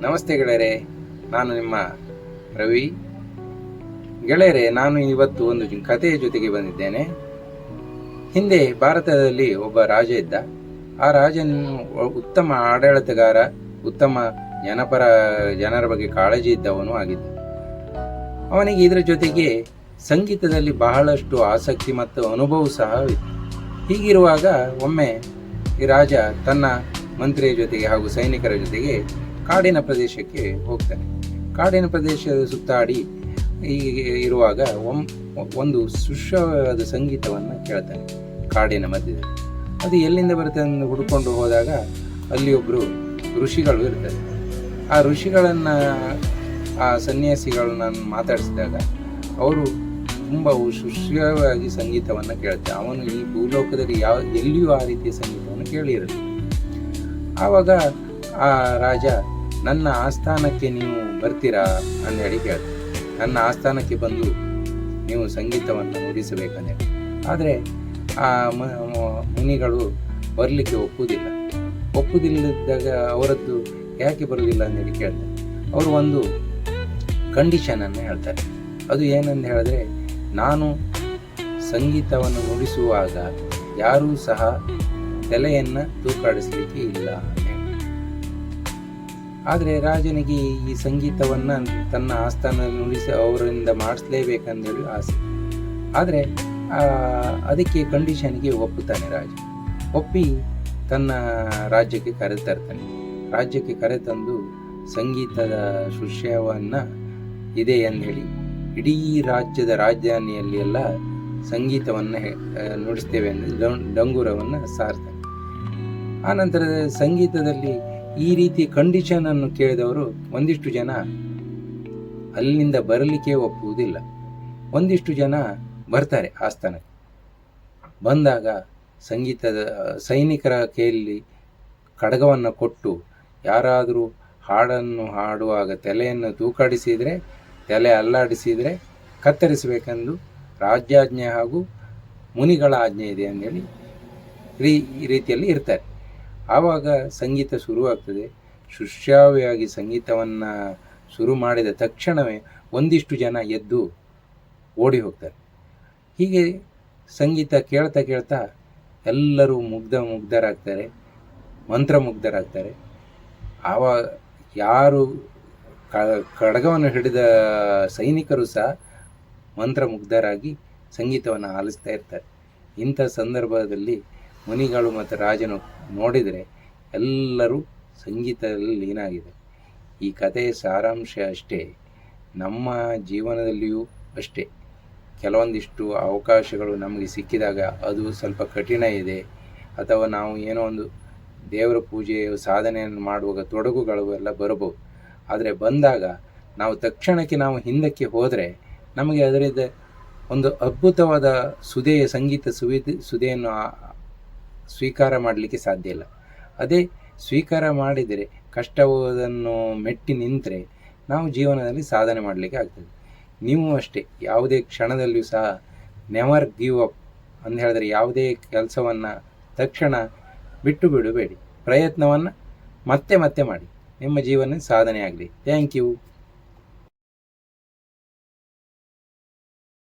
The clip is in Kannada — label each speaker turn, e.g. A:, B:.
A: ನಮಸ್ತೆ ಗೆಳೆಯರೆ, ನಾನು ನಿಮ್ಮ ರವಿ. ಗೆಳೆಯರೆ, ನಾನು ಇವತ್ತು ಒಂದು ಕಥೆಯ ಜೊತೆಗೆ ಬಂದಿದ್ದೇನೆ. ಹಿಂದೆ ಭಾರತದಲ್ಲಿ ಒಬ್ಬ ರಾಜ ಇದ್ದ. ಆ ರಾಜನು ಉತ್ತಮ ಆಡಳಿತಗಾರ, ಉತ್ತಮ ಜನಪರ, ಜನರ ಬಗ್ಗೆ ಕಾಳಜಿ ಇದ್ದವನು ಆಗಿದ್ದ. ಅವನಿಗೆ ಇದರ ಜೊತೆಗೆ ಸಂಗೀತದಲ್ಲಿ ಬಹಳಷ್ಟು ಆಸಕ್ತಿ ಮತ್ತು ಅನುಭವ ಸಹ ಇತ್ತು. ಹೀಗಿರುವಾಗ ಒಮ್ಮೆ ಈ ರಾಜ ತನ್ನ ಮಂತ್ರಿಯ ಜೊತೆಗೆ ಹಾಗೂ ಸೈನಿಕರ ಜೊತೆಗೆ ಕಾಡಿನ ಪ್ರದೇಶಕ್ಕೆ ಹೋಗ್ತಾನೆ. ಕಾಡಿನ ಪ್ರದೇಶದ ಸುತ್ತಾಡಿ ಹೀಗೆ ಇರುವಾಗ ಒಮ್ ಒಂದು ಸುಶ್ರವಾದ ಸಂಗೀತವನ್ನು ಕೇಳ್ತಾನೆ ಕಾಡಿನ ಮಧ್ಯದಲ್ಲಿ. ಅದು ಎಲ್ಲಿಂದ ಬರುತ್ತೆ ಅಂತ ಹುಡ್ಕೊಂಡು ಹೋದಾಗ ಅಲ್ಲಿ ಒಬ್ಬರು ಋಷಿಗಳು ಇರ್ತಾರೆ. ಆ ಋಷಿಗಳನ್ನು, ಆ ಸನ್ಯಾಸಿಗಳನ್ನ ಮಾತಾಡಿಸಿದಾಗ ಅವರು ತುಂಬ ಸುಶ್ರವಾಗಿ ಸಂಗೀತವನ್ನು ಕೇಳ್ತಾರೆ. ಅವನು ಈ ಭೂಲೋಕದಲ್ಲಿ ಯಾವ, ಎಲ್ಲಿಯೂ ಆ ರೀತಿಯ ಸಂಗೀತವನ್ನು ಕೇಳಿರಲಿಲ್ಲ. ಆವಾಗ ಆ ರಾಜ ನನ್ನ ಆಸ್ಥಾನಕ್ಕೆ ನೀವು ಬರ್ತೀರಾ ಅಂದೇಳಿ ಕೇಳ್ತಾರೆ ನನ್ನ ಆಸ್ಥಾನಕ್ಕೆ ಬಂದು ನೀವು ಸಂಗೀತವನ್ನು ನುಡಿಸಬೇಕಂದೇಳಿ. ಆದರೆ ಆ ಮುನಿಗಳು ಬರಲಿಕ್ಕೆ ಒಪ್ಪುವುದಿಲ್ಲ ಒಪ್ಪುವುದಿಲ್ಲದಾಗ ಅವರದ್ದು ಯಾಕೆ ಬರುವುದಿಲ್ಲ ಅಂತೇಳಿ ಕೇಳ್ತಾರೆ ಅವರು ಒಂದು ಕಂಡೀಷನನ್ನು ಹೇಳ್ತಾರೆ. ಅದು ಏನಂತ ಹೇಳಿದ್ರೆ, ನಾನು ಸಂಗೀತವನ್ನು ನುಡಿಸುವಾಗ ಯಾರೂ ಸಹ ತಲೆಯನ್ನು ತೂಕಾಡಿಸಲಿಕ್ಕೆ ಇಲ್ಲ. ಅಂತ ಹೇಳಿ. ಆದರೆ ರಾಜನಿಗೆ ಈ ಸಂಗೀತವನ್ನು ತನ್ನ ಆಸ್ಥಾನದಲ್ಲಿ ನುಡಿಸಿ ಅವರಿಂದ ಮಾಡಿಸ್ಲೇಬೇಕಂದೇಳಿ ಆಸೆ. ಆದರೆ ಅದಕ್ಕೆ ಕಂಡೀಷನ್ಗೆ ಒಪ್ಪುತ್ತಾನೆ ರಾಜ. ಒಪ್ಪಿ ತನ್ನ ರಾಜ್ಯಕ್ಕೆ ಕರೆತರ್ತಾನೆ ರಾಜ್ಯಕ್ಕೆ ಕರೆತಂದು ಸಂಗೀತದ ಶುಶ್ಯವನ್ನು ಇದೆ ಹೇಳಿ ಇಡೀ ರಾಜ್ಯದ ರಾಜಧಾನಿಯಲ್ಲಿ ಎಲ್ಲ ಸಂಗೀತವನ್ನು ನುಡಿಸ್ತೇವೆ ಅಂದರೆ ಡಂಗೂರವನ್ನು ಸಾರ್ತಾನೆ. ಆನಂತರ ಸಂಗೀತದಲ್ಲಿ ಈ ರೀತಿ ಕಂಡೀಷನ್ ಅನ್ನು ಕೇಳಿದವರು ಒಂದಿಷ್ಟು ಜನ ಅಲ್ಲಿಂದ ಬರಲಿಕ್ಕೆ ಒಪ್ಪುವುದಿಲ್ಲ. ಒಂದಿಷ್ಟು ಜನ ಬರ್ತಾರೆ ಆಸ್ಥಾನಕ್ಕೆ. ಬಂದಾಗ ಸಂಗೀತದ, ಸೈನಿಕರ ಕೈಯಲ್ಲಿ ಕಡಗವನ್ನು ಕೊಟ್ಟು ಯಾರಾದರೂ ಹಾಡನ್ನು ಹಾಡುವಾಗ ತಲೆಯನ್ನು ತೂಕಾಡಿಸಿದರೆ, ತಲೆ ಅಲ್ಲಾಡಿಸಿದರೆ ಕತ್ತರಿಸಬೇಕೆಂದು ರಾಜ್ಯಾಜ್ಞೆ ಹಾಗೂ ಮುನಿಗಳ ಆಜ್ಞೆ ಇದೆ ಅಂತೇಳಿ ರೀ ಈ ರೀತಿಯಲ್ಲಿ ಇರ್ತಾರೆ. ಆವಾಗ ಸಂಗೀತ ಶುರುವಾಗ್ತದೆ. ಶುಶ್ರಾವ್ಯವಾಗಿ ಸಂಗೀತವನ್ನು ಶುರು ಮಾಡಿದ ತಕ್ಷಣವೇ ಒಂದಿಷ್ಟು ಜನ ಎದ್ದು ಓಡಿ ಹೋಗ್ತಾರೆ. ಹೀಗೆ ಸಂಗೀತ ಕೇಳ್ತಾ ಕೇಳ್ತಾ ಎಲ್ಲರೂ ಮುಗ್ಧ ಮುಗ್ಧರಾಗ್ತಾರೆ, ಮಂತ್ರಮುಗ್ಧರಾಗ್ತಾರೆ. ಆವಾಗ ಯಾರು ಕಡಗವನ್ನು ಹಿಡಿದ ಸೈನಿಕರು ಸಹ ಮಂತ್ರಮುಗ್ಧರಾಗಿ ಸಂಗೀತವನ್ನು ಆಲಿಸ್ತಾ ಇರ್ತಾರೆ. ಇಂಥ ಸಂದರ್ಭದಲ್ಲಿ ಮುನಿಗಳು ಮತ್ತು ರಾಜನು ನೋಡಿದರೆ ಎಲ್ಲರೂ ಸಂಗೀತದಲ್ಲಿ ಲೀನಾಗಿದೆ. ಈ ಕಥೆಯ ಸಾರಾಂಶ ಅಷ್ಟೇ, ನಮ್ಮ ಜೀವನದಲ್ಲಿಯೂ ಅಷ್ಟೇ. ಕೆಲವೊಂದಿಷ್ಟು ಅವಕಾಶಗಳು ನಮಗೆ ಸಿಕ್ಕಿದಾಗ ಅದು ಸ್ವಲ್ಪ ಕಠಿಣ ಇದೆ. ಅಥವಾ ನಾವು ಏನೋ ಒಂದು ದೇವರ ಪೂಜೆ ಸಾಧನೆಯನ್ನು ಮಾಡುವಾಗ ತೊಡಗುಗಳು ಎಲ್ಲ ಬರಬಹುದು. ಆದರೆ ಬಂದಾಗ ನಾವು ತಕ್ಷಣಕ್ಕೆ ನಾವು ಹಿಂದಕ್ಕೆ ಹೋದರೆ ನಮಗೆ ಅದರಿಂದ ಒಂದು ಅದ್ಭುತವಾದ ಸುದೆಯ ಸಂಗೀತ ಸುವಿ ಸುದೆಯನ್ನು ಸ್ವೀಕಾರ ಮಾಡಲಿಕ್ಕೆ ಸಾಧ್ಯ ಇಲ್ಲ. ಅದೇ ಸ್ವೀಕಾರ ಮಾಡಿದರೆ ಕಷ್ಟವನ್ನು ಮೆಟ್ಟಿ ನಿಂತರೆ ನಾವು ಜೀವನದಲ್ಲಿ ಸಾಧನೆ ಮಾಡಲಿಕ್ಕೆ ಆಗ್ತದೆ. ನೀವು ಅಷ್ಟೇ, ಯಾವುದೇ ಕ್ಷಣದಲ್ಲಿಯೂ ಸಹ ನೆವರ್ ಗಿವ್ ಅಪ್ ಅಂತ ಹೇಳಿದ್ರೆ ಯಾವುದೇ ಕೆಲಸವನ್ನು ತಕ್ಷಣ ಬಿಟ್ಟು ಬಿಡಬೇಡಿ. ಪ್ರಯತ್ನವನ್ನು ಮತ್ತೆ ಮತ್ತೆ ಮಾಡಿ. ನಿಮ್ಮ ಜೀವನ ಸಾಧನೆ ಆಗಲಿ. Thank you